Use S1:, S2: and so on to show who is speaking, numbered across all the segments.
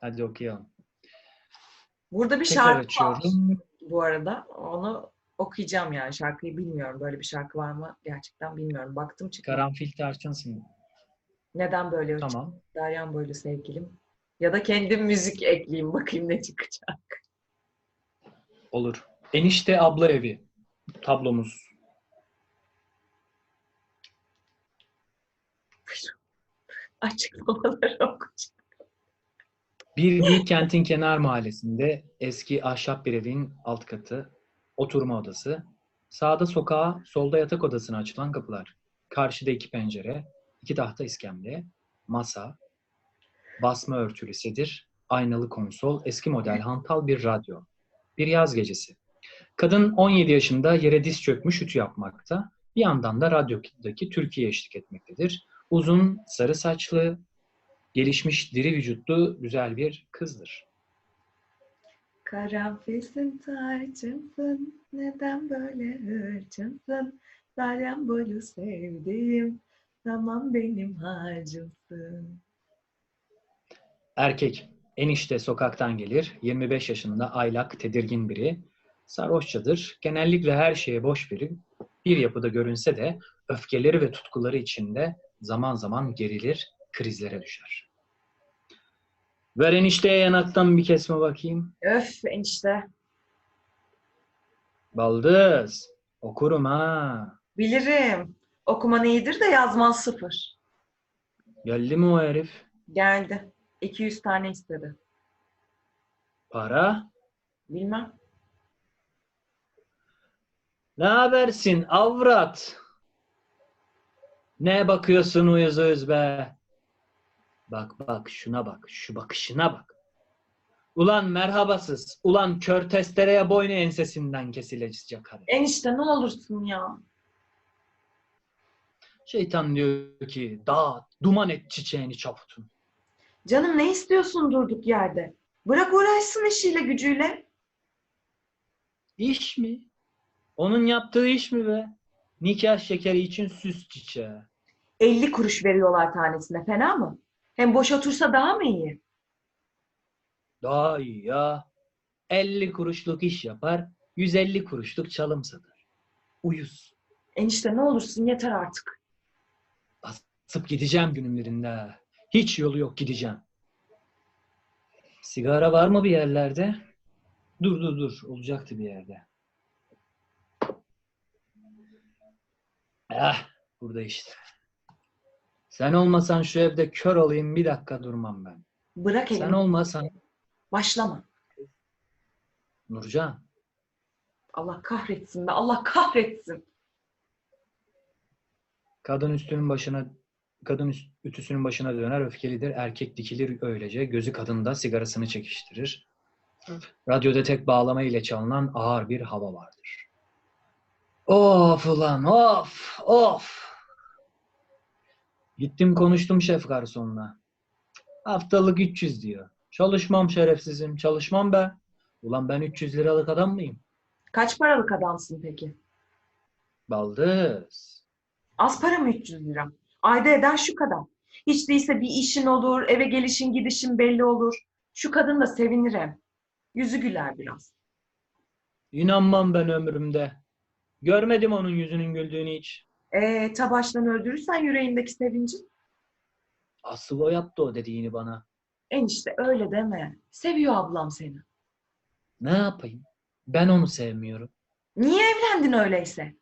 S1: Hadi okuyalım.
S2: Burada bir
S1: Tekrar
S2: şarkı var
S1: açıyorum.
S2: bu arada. Onu okuyacağım yani. Şarkıyı bilmiyorum. Böyle bir şarkı var mı? Gerçekten bilmiyorum. Baktım çıktı.
S1: Karanfil tarçınsın.
S2: Neden böyle?
S1: Tamam.
S2: Deryan böyle sevgilim. Ya da kendim müzik ekleyeyim. Bakayım ne çıkacak.
S1: Olur. Enişte abla evi. Tablomuz.
S2: Açıklamaları okuyacağım.
S1: Bir büyük kentin kenar mahallesinde eski ahşap bir evin alt katı, oturma odası, sağda sokağa, solda yatak odasına açılan kapılar, karşıda iki pencere, iki tahta iskemle, masa, basma örtülü sedir, aynalı konsol, eski model hantal bir radyo. Bir yaz gecesi. Kadın 17 yaşında yere diz çökmüş ütü yapmakta, bir yandan da radyodaki Türkiye eşlik etmektedir. Uzun, sarı saçlı, gelişmiş diri vücutlu güzel bir kızdır.
S2: Karanfilsin tarçınsın, neden böyle hırçınsın? Dalyan boyu sevdiğim, tamam benim harcımsın.
S1: Erkek, enişte sokaktan gelir, 25 yaşında aylak, tedirgin biri. Sarhoşçadır, genellikle her şeye boş biri. Bir yapıda görünse de öfkeleri ve tutkuları içinde zaman zaman gerilir, krizlere düşer. Ver enişteye yanaktan bir kesme bakayım.
S2: Öf enişte.
S1: Baldız, okurum ha.
S2: Bilirim. Okuman iyidir de yazman sıfır.
S1: Geldi mi o herif?
S2: Geldi. 200 tane istedi.
S1: Para?
S2: Bilmem.
S1: Ne habersin avrat? Ne bakıyorsun uyuz uyuz be? Bak bak şuna bak, şu bakışına bak. Ulan merhabasız, ulan kör testereye boynu ensesinden kesilecek hadi.
S2: Enişte ne olursun ya.
S1: Şeytan diyor ki dağıt, duman et çiçeğini çaputun.
S2: Canım ne istiyorsun durduk yerde? Bırak uğraşsın işiyle gücüyle.
S1: İş mi? Onun yaptığı iş mi be? Nikah şekeri için süs çiçeği.
S2: 50 kuruş veriyorlar tanesine. Fena mı? Hem boş otursa daha mı iyi?
S1: Daha iyi ya. 50 kuruşluk iş yapar, 150 kuruşluk çalım satar. Uyuz.
S2: Enişte ne olursun yeter artık.
S1: Basıp gideceğim günümlerinde. Hiç yolu yok gideceğim. Sigara var mı bir yerlerde? Dur dur dur. Olacaktı bir yerde. Ah, burada işte. Sen olmasan şu evde kör olayım bir dakika durmam ben.
S2: Bırak
S1: Sen
S2: elini.
S1: olmasan
S2: Başlama.
S1: Nurcan.
S2: Allah kahretsin be. Allah kahretsin.
S1: Kadın üstünün başına kadın üst- ütüsünün başına döner öfkelidir. Erkek dikilir öylece. Gözü kadında sigarasını çekiştirir. Radyoda tek bağlama ile çalınan ağır bir hava vardır. Of ulan of of. Gittim konuştum şef garsonla. Haftalık 300 diyor. Çalışmam şerefsizim. Çalışmam be. Ulan ben 300 liralık adam mıyım?
S2: Kaç paralık adamsın peki?
S1: Baldız.
S2: Az para mı 300 lira? Ayda eder şu kadar. Hiç değilse bir işin olur, eve gelişin gidişin belli olur. Şu kadın da sevinir hem. Yüzü güler biraz.
S1: İnanmam ben ömrümde. Görmedim onun yüzünün güldüğünü hiç.
S2: Ee, ta baştan öldürürsen yüreğindeki sevinci.
S1: Asıl o yaptı o dediğini bana.
S2: Enişte öyle deme. Seviyor ablam seni.
S1: Ne yapayım? Ben onu sevmiyorum.
S2: Niye evlendin öyleyse?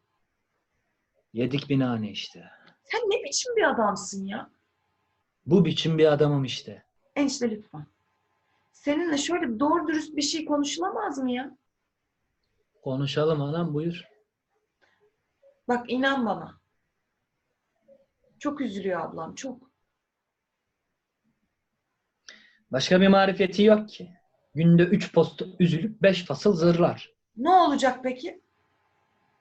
S1: Yedik binane işte.
S2: Sen ne biçim bir adamsın ya?
S1: Bu biçim bir adamım işte.
S2: Enişte lütfen. Seninle şöyle doğru dürüst bir şey konuşulamaz mı ya?
S1: Konuşalım anam buyur.
S2: Bak inan bana. Çok üzülüyor ablam çok.
S1: Başka bir marifeti yok ki. Günde üç posta üzülüp beş fasıl zırlar.
S2: Ne olacak peki?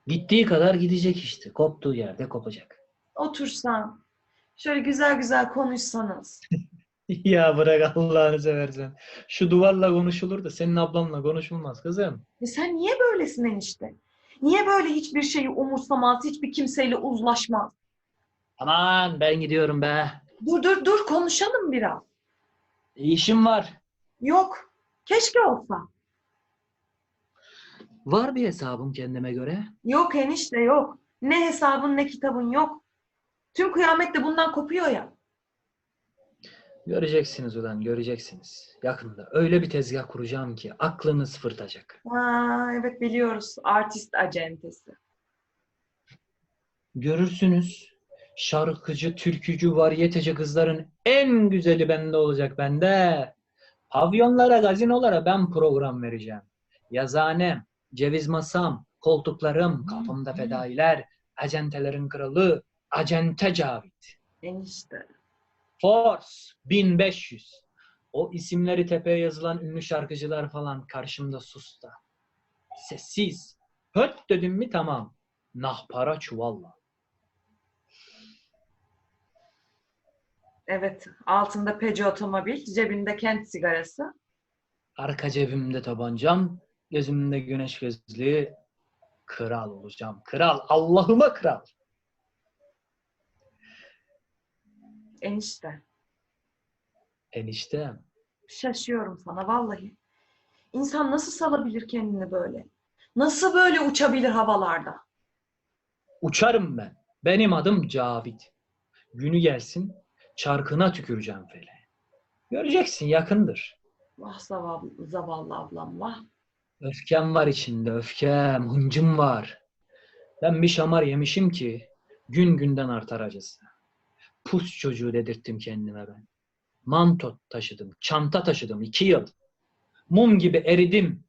S1: Gittiği kadar gidecek işte. Koptuğu yerde kopacak.
S2: Otursan, şöyle güzel güzel konuşsanız.
S1: ya bırak Allah'ını seversen. Şu duvarla konuşulur da senin ablamla konuşulmaz kızım.
S2: E sen niye böylesin enişte? Niye böyle hiçbir şeyi umursamaz, hiçbir kimseyle uzlaşmaz?
S1: Aman ben gidiyorum be.
S2: Dur dur dur konuşalım biraz.
S1: İşim var.
S2: Yok. Keşke olsa.
S1: Var bir hesabım kendime göre.
S2: Yok enişte yok. Ne hesabın ne kitabın yok. Tüm kıyamet de bundan kopuyor ya.
S1: Göreceksiniz ulan göreceksiniz. Yakında öyle bir tezgah kuracağım ki aklınız fırtacak.
S2: Ha, evet biliyoruz. Artist acentesi.
S1: Görürsünüz. Şarkıcı, türkücü, varyeteci kızların en güzeli bende olacak bende. Pavyonlara, gazinolara ben program vereceğim. Yazıhanem, ceviz masam, koltuklarım, kapımda fedailer, acentelerin kralı, acente Cavit.
S2: Enişte.
S1: Force 1500. O isimleri tepeye yazılan ünlü şarkıcılar falan karşımda susta. Sessiz. Höt dedim mi tamam. Nah para çuvalla.
S2: Evet. Altında Peugeot otomobil, cebinde kent sigarası.
S1: Arka cebimde tabancam, gözümde güneş gözlüğü. Kral olacağım. Kral. Allah'ıma kral.
S2: Enişte.
S1: Eniştem.
S2: Şaşıyorum sana vallahi. İnsan nasıl salabilir kendini böyle? Nasıl böyle uçabilir havalarda?
S1: Uçarım ben. Benim adım Cavit. Günü gelsin, çarkına tüküreceğim fele. Göreceksin yakındır.
S2: Vah zavallı, zavallı ablam vah.
S1: Öfkem var içinde, öfkem, hıncım var. Ben bir şamar yemişim ki gün günden artar acısı. Pus çocuğu dedirttim kendime ben. Manto taşıdım, çanta taşıdım iki yıl. Mum gibi eridim.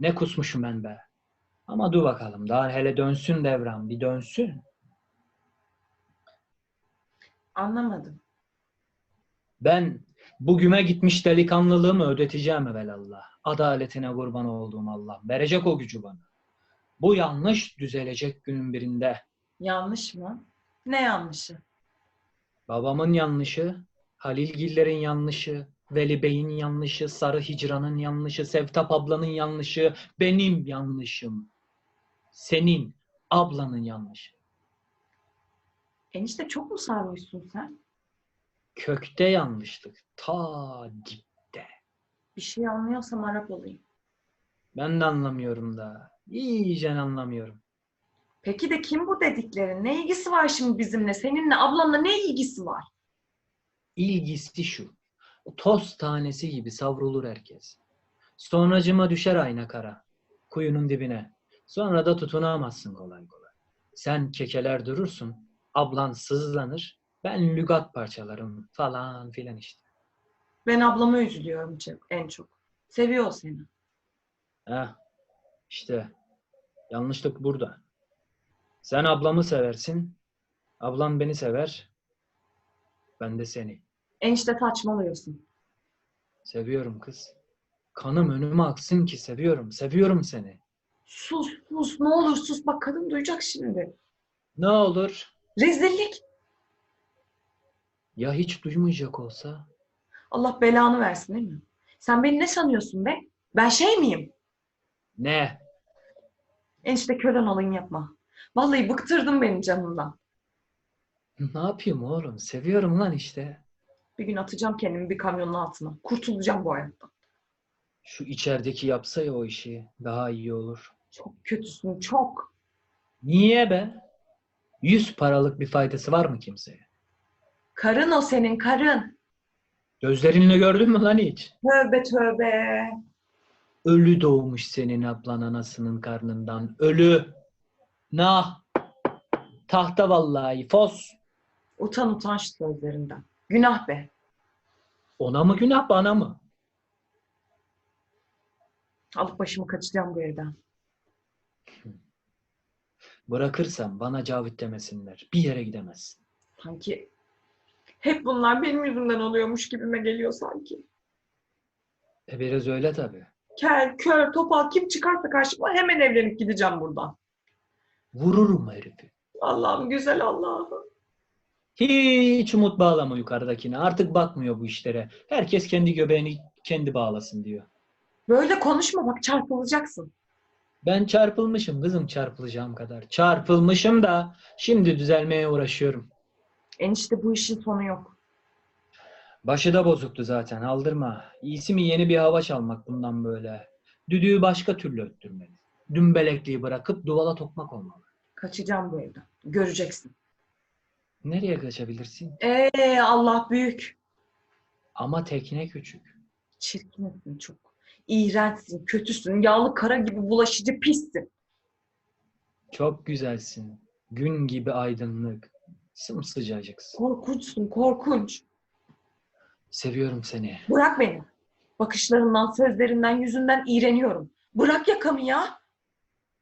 S1: Ne kusmuşum ben be. Ama dur bakalım daha hele dönsün devran bir dönsün.
S2: Anlamadım.
S1: Ben bugüme gitmiş delikanlılığımı ödeteceğim evelallah. Adaletine kurban olduğum Allah. Verecek o gücü bana. Bu yanlış düzelecek günün birinde.
S2: Yanlış mı? Ne yanlışı?
S1: Babamın yanlışı, Halilgillerin yanlışı, Veli Bey'in yanlışı, Sarı Hicran'ın yanlışı, Sevtap ablanın yanlışı, benim yanlışım. Senin ablanın yanlışı.
S2: Enişte çok mu sarhoşsun sen?
S1: Kökte yanlışlık. Ta dipte.
S2: Bir şey anlıyorsam Arap olayım.
S1: Ben de anlamıyorum da. İyice anlamıyorum.
S2: Peki de kim bu dediklerin? Ne ilgisi var şimdi bizimle? Seninle, ablanla ne ilgisi var?
S1: İlgisi şu. Toz tanesi gibi savrulur herkes. Sonracıma düşer ayna kara. Kuyunun dibine. Sonra da tutunamazsın kolay kolay. Sen kekeler durursun. Ablan sızlanır. Ben lügat parçalarım falan filan işte.
S2: Ben ablama üzülüyorum en çok. Seviyor seni.
S1: Heh, işte yanlışlık burada. Sen ablamı seversin. Ablam beni sever. Ben de seni.
S2: Enişte saçmalıyorsun.
S1: Seviyorum kız. Kanım önüme aksın ki seviyorum. Seviyorum seni.
S2: Sus sus ne olur sus bak kadın duyacak şimdi.
S1: Ne olur
S2: Rezillik.
S1: ya hiç duymayacak olsa?
S2: Allah belanı versin değil mi? Sen beni ne sanıyorsun be? Ben şey miyim?
S1: Ne?
S2: Enişte kölen olayım yapma. Vallahi bıktırdın beni canımdan.
S1: Ne yapayım oğlum? Seviyorum lan işte.
S2: Bir gün atacağım kendimi bir kamyonun altına. Kurtulacağım bu hayattan.
S1: Şu içerideki yapsa ya o işi daha iyi olur.
S2: Çok kötüsün çok.
S1: Niye be? Yüz paralık bir faydası var mı kimseye?
S2: Karın o senin karın.
S1: Gözlerinle gördün mü lan hiç?
S2: Tövbe tövbe.
S1: Ölü doğmuş senin ablan anasının karnından. Ölü. Nah. Tahta vallahi. Fos.
S2: Utan utan şu sözlerinden. Günah be.
S1: Ona mı günah bana mı?
S2: Alıp başımı kaçacağım bu evden.
S1: Bırakırsam bana Cavit demesinler. Bir yere gidemezsin.
S2: Sanki hep bunlar benim yüzümden oluyormuş gibime geliyor sanki.
S1: E biraz öyle tabii.
S2: Kel, kör, topal kim çıkarsa karşıma hemen evlenip gideceğim buradan.
S1: Vururum herifi.
S2: Allah'ım güzel Allah'ım.
S1: Hiç umut bağlama yukarıdakine. Artık bakmıyor bu işlere. Herkes kendi göbeğini kendi bağlasın diyor.
S2: Böyle konuşma bak çarpılacaksın.
S1: Ben çarpılmışım kızım çarpılacağım kadar. Çarpılmışım da şimdi düzelmeye uğraşıyorum.
S2: Enişte bu işin sonu yok.
S1: Başı da bozuktu zaten. Aldırma. İyisi mi yeni bir hava çalmak bundan böyle. Düdüğü başka türlü öttürmeli. Dümbelekliği bırakıp duvala tokmak olmalı.
S2: Kaçacağım bu evden. Göreceksin.
S1: Nereye kaçabilirsin?
S2: Ee Allah büyük.
S1: Ama tekne küçük.
S2: Çirkinsin çok. İğrençsin, kötüsün, yağlı kara gibi bulaşıcı pissin.
S1: Çok güzelsin. Gün gibi aydınlık. Sımsıcacıksın.
S2: Korkunçsun, korkunç.
S1: Seviyorum seni.
S2: Bırak beni. Bakışlarından, sözlerinden, yüzünden iğreniyorum. Bırak yakamı ya.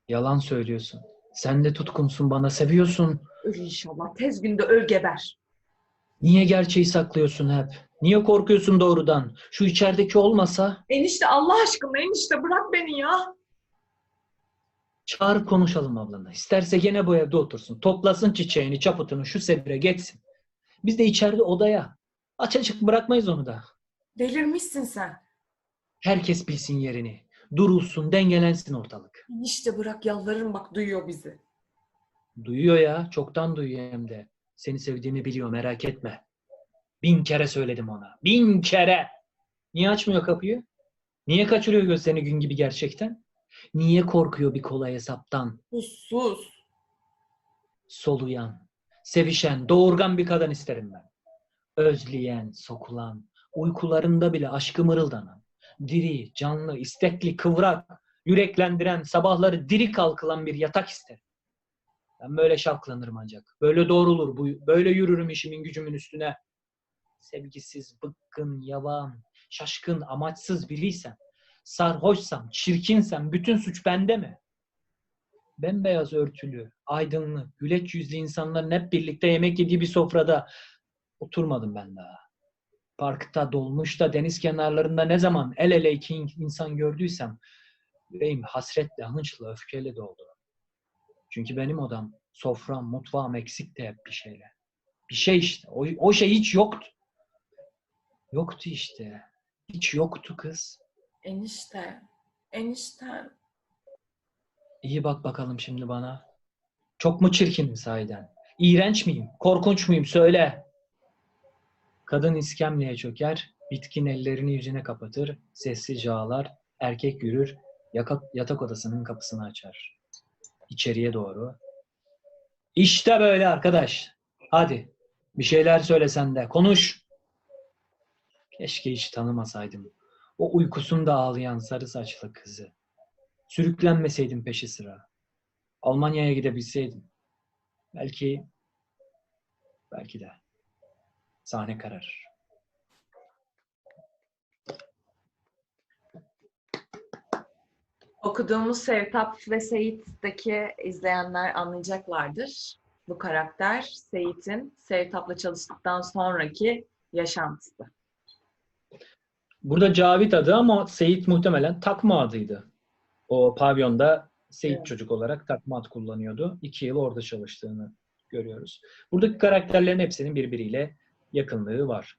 S1: Yalan söylüyorsun. Sen de tutkunsun bana. Seviyorsun.
S2: Öl inşallah. Tez günde öl geber.
S1: Niye gerçeği saklıyorsun hep? Niye korkuyorsun doğrudan? Şu içerideki olmasa
S2: Enişte Allah aşkına enişte bırak beni ya.
S1: çağır konuşalım ablanla. İsterse gene bu evde otursun. Toplasın çiçeğini, çaputunu şu sebire geçsin. Biz de içeride odaya. Aç açık bırakmayız onu da.
S2: Delirmişsin sen.
S1: Herkes bilsin yerini. Durulsun, dengelensin ortalık.
S2: Enişte bırak yalvarırım bak duyuyor bizi.
S1: Duyuyor ya, çoktan duyuyor hem de. Seni sevdiğimi biliyor, merak etme. Bin kere söyledim ona. Bin kere! Niye açmıyor kapıyı? Niye kaçırıyor gözlerini gün gibi gerçekten? Niye korkuyor bir kolay hesaptan?
S2: Sus sus.
S1: Soluyan, sevişen, doğurgan bir kadın isterim ben. Özleyen, sokulan, uykularında bile aşkı mırıldanan, diri, canlı, istekli, kıvrak, yüreklendiren, sabahları diri kalkılan bir yatak isterim. Ben böyle şarkılanırım ancak. Böyle doğrulur, bu, böyle yürürüm işimin gücümün üstüne. Sevgisiz, bıkkın, yavan, şaşkın, amaçsız biriysem, sarhoşsam, çirkinsem bütün suç bende mi? bembeyaz örtülü, aydınlık, güleç yüzlü insanların hep birlikte yemek yediği bir sofrada oturmadım ben daha. Parkta, dolmuşta, deniz kenarlarında ne zaman el ele iki insan gördüysem yüreğim hasretle, hınçla, öfkeyle doldu. Çünkü benim odam, sofram, mutfağım eksikti hep bir şeyle. Bir şey işte. O, o şey hiç yoktu. Yoktu işte. Hiç yoktu kız.
S2: Enişte. Enişte.
S1: İyi bak bakalım şimdi bana. Çok mu çirkinim sahiden? İğrenç miyim? Korkunç muyum? Söyle. Kadın iskemleye çöker, bitkin ellerini yüzüne kapatır, sessizce ağlar, erkek yürür, yatak odasının kapısını açar. İçeriye doğru. İşte böyle arkadaş. Hadi. Bir şeyler söylesen de. Konuş. Keşke hiç tanımasaydım. O uykusunda ağlayan sarı saçlı kızı. Sürüklenmeseydim peşi sıra. Almanya'ya gidebilseydim. Belki belki de sahne kararır.
S2: Okuduğumuz Sevtap ve Seyit'teki izleyenler anlayacaklardır. Bu karakter Seyit'in Sevtap'la çalıştıktan sonraki yaşantısı.
S1: Burada Cavit adı ama Seyit muhtemelen takma adıydı. O pavyonda Seyit
S2: Evet.
S1: çocuk olarak takma ad kullanıyordu. İki yıl orada çalıştığını görüyoruz. Buradaki karakterlerin hepsinin birbiriyle yakınlığı var.